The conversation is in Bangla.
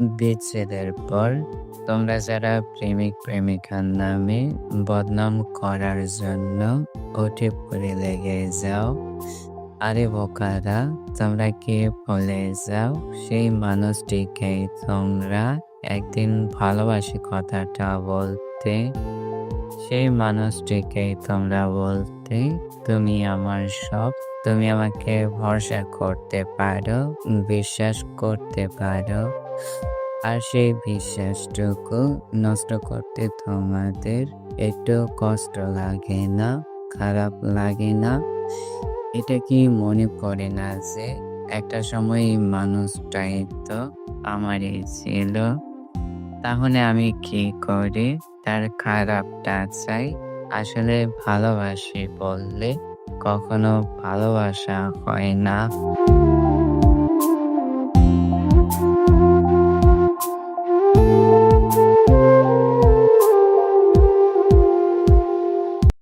বিচ্ছেদের পর তোমরা যারা প্রেমিক প্রেমিকার নামে বদনাম করার জন্য উঠে পড়ে লেগে যাও, আরে বোকারা, তোমরা কে ভুলে যাও? সেই মানুষটিকে তোমরা একদিন ভালোবাসি কথাটা বলতে। সেই মানুষটিকে তোমরা বলতে, তুমি আমার সব, তুমি আমাকে ভরসা করতে পারো, বিশ্বাস করতে পারো আর সেই বিশ্বাসটুকু নষ্ট করতে তোমাদের একটু কষ্ট লাগে না, খারাপ লাগে না? এটা কি মনে করে না যে একটা সময় মানুষটাই তো আমারই ছিল? তাহলে আমি কি করি তার খারাপটা চাই? আসলে ভালোবাসি বললে কখনো ভালোবাসা হয় না।